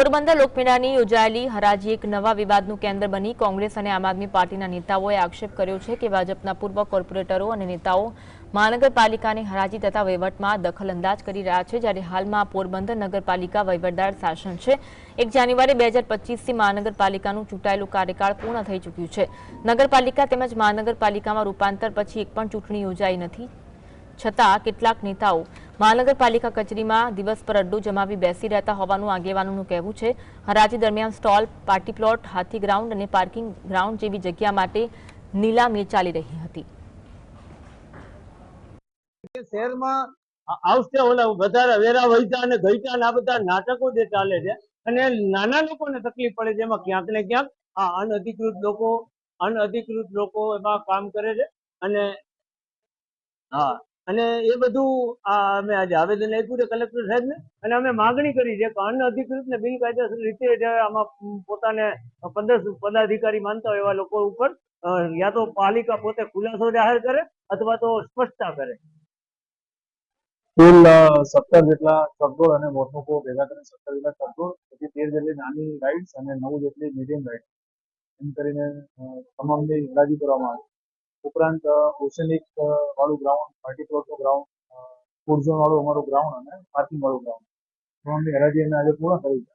પોરબંદર લોકમેળાની યોજાયેલી હરાજી એક નવા વિવાદનું કેન્દ્ર બની કોંગ્રેસ અને આમ આદમી પાર્ટીના નેતાઓએ આક્ષેપ કર્યો છે કે ભાજપના પૂર્વ કોર્પોરેટરો અને નેતાઓ મહાનગરપાલિકાની હરાજી તથા વહીવટમાં દખલઅંદાજ કરી રહ્યા છે જ્યારે હાલમાં પોરબંદર નગરપાલિકા વહીવટદાર શાસન છે. એક જાન્યુઆરી બે હજાર પચીસથી મહાનગરપાલિકાનું ચૂંટાયેલું કાર્યકાળ પૂર્ણ થઈ ચૂક્યું છે. નગરપાલિકા તેમજ મહાનગરપાલિકામાં રૂપાંતર પછી એક પણ ચૂંટણી યોજાઈ નથી. છતાં કેટલાક નેતાઓ મહાનગરપાલિકા કચેરીમાં દિવસ પર અડ્ડો જમાવી બેસી રહેતા હોવાનું આગેવાનોનું કહેવું છે. હરાજી દરમિયાન સ્ટોલ, પાર્ટી પ્લોટ, હાથી ગ્રાઉન્ડ અને પાર્કિંગ ગ્રાઉન્ડ જેવી જગ્યા માટે નીલામી ચાલી રહી હતી. શહેરમાં આવશે ઓલા વધારે વેરા વહીતા અને ગઈતા આ બધા નાટકો જે ચાલે છે અને નાના લોકોને તકલીફ પડે છે એમાં ક્યાંક ને ક્યાંક આ અનઅધિકૃત લોકો અનઅધિકૃત લોકો એમાં કામ કરે છે અને હા અને એ બધું આ અમે આજે આવેદન આપ્યું છે કલેક્ટર સાહેબને. અને અમે માગણી કરી છે કે અનઅધિકૃત ને બિનકાયદેસર રીતે જે આમાં પોતાને પંદર પદાધિકારી માનતા હોય એવા લોકો ઉપર યા તો પાલિકા પોતે ખુલાસો જાહેર કરે અથવા તો સ્પષ્ટતા કરે. કુલ સત્તર જેટલા ચકડોળ અને મોટમોકો ભેગા કરીને સત્તર જેટલા ચકડોળ પછી તેર જેટલી નાની રાઇડ્સ અને નવ જેટલી મીડિયમ રાઇડ એમ કરીને તમામની હરાજી કરવામાં આવી. ઉપરાંત ઓશનિક વાળું ગ્રાઉન્ડ પાર્ટી પ્લોટનું ગ્રાઉન્ડ ફૂડ ઝોન વાળું અમારું ગ્રાઉન્ડ અને પાર્કિંગ વાળું ગ્રાઉન્ડ ત્રણની હરાજી અમે આજે પૂર્ણ કરી છે.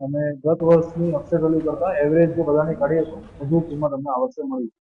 અને ગત વર્ષની અક્ષર કરતાં એવરેજ જો બધાની કાઢીએ તો વધુ કિંમત અમને આ મળી છે.